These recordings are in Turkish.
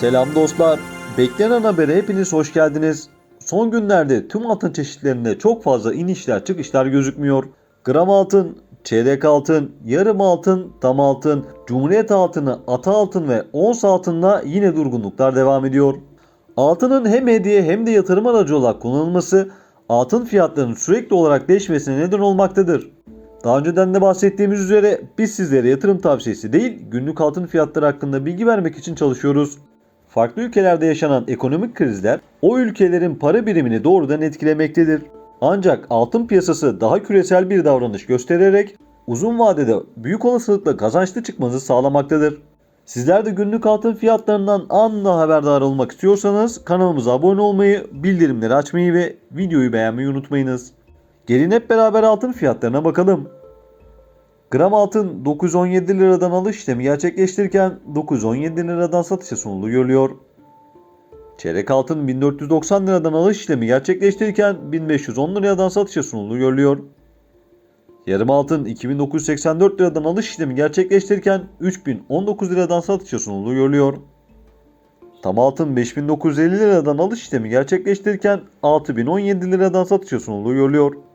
Selam dostlar. Beklenen habere hepiniz hoş geldiniz. Son günlerde tüm altın çeşitlerinde çok fazla inişler çıkışlar gözükmüyor. Gram altın, çeyrek altın, yarım altın, tam altın, cumhuriyet altını, ata altın ve ons altında yine durgunluklar devam ediyor. Altının hem hediye hem de yatırım aracı olarak kullanılması altın fiyatlarının sürekli olarak değişmesine neden olmaktadır. Daha önceden de bahsettiğimiz üzere biz sizlere yatırım tavsiyesi değil günlük altın fiyatları hakkında bilgi vermek için çalışıyoruz. Farklı ülkelerde yaşanan ekonomik krizler o ülkelerin para birimini doğrudan etkilemektedir. Ancak altın piyasası daha küresel bir davranış göstererek uzun vadede büyük olasılıkla kazançlı çıkmanızı sağlamaktadır. Sizler de günlük altın fiyatlarından anında haberdar olmak istiyorsanız kanalımıza abone olmayı, bildirimleri açmayı ve videoyu beğenmeyi unutmayınız. Gelin hep beraber altın fiyatlarına bakalım. Gram altın 917 liradan alış işlemi gerçekleştirirken 917 liradan satışa sunulduğu görülüyor. Çeyrek altın 1490 liradan alış işlemi gerçekleştirirken 1510 liradan satışa sunulduğu görülüyor. Yarım altın 2984 liradan alış işlemi gerçekleştirirken 3019 liradan satışa sunulduğu görülüyor. Tam altın 5950 liradan alış işlemi gerçekleştirirken 6017 liradan satışa sunulduğu görülüyor.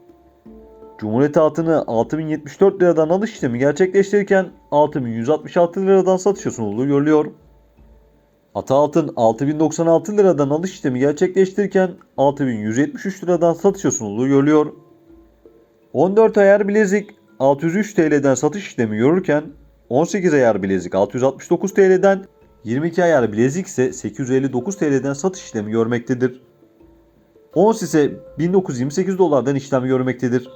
Cumhuriyet altını 6074 liradan alış işlemi gerçekleştirirken 6166 liradan satışa sunulduğu görülüyor. Ata altın 6096 liradan alış işlemi gerçekleştirirken 6173 liradan satışa sunulduğu görülüyor. 14 ayar bilezik 603 TL'den satış işlemi görürken 18 ayar bilezik 669 TL'den 22 ayar bilezik ise 859 TL'den satış işlemi görmektedir. Ons ise 1928 dolardan işlem görmektedir.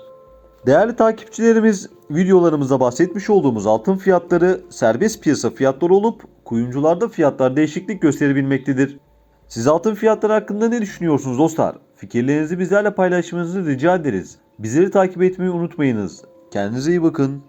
Değerli takipçilerimiz videolarımızda bahsetmiş olduğumuz altın fiyatları serbest piyasa fiyatları olup kuyumcularda fiyatlar değişiklik gösterebilmektedir. Siz altın fiyatları hakkında ne düşünüyorsunuz dostlar? Fikirlerinizi bizlerle paylaşmanızı rica ederiz. Bizleri takip etmeyi unutmayınız. Kendinize iyi bakın.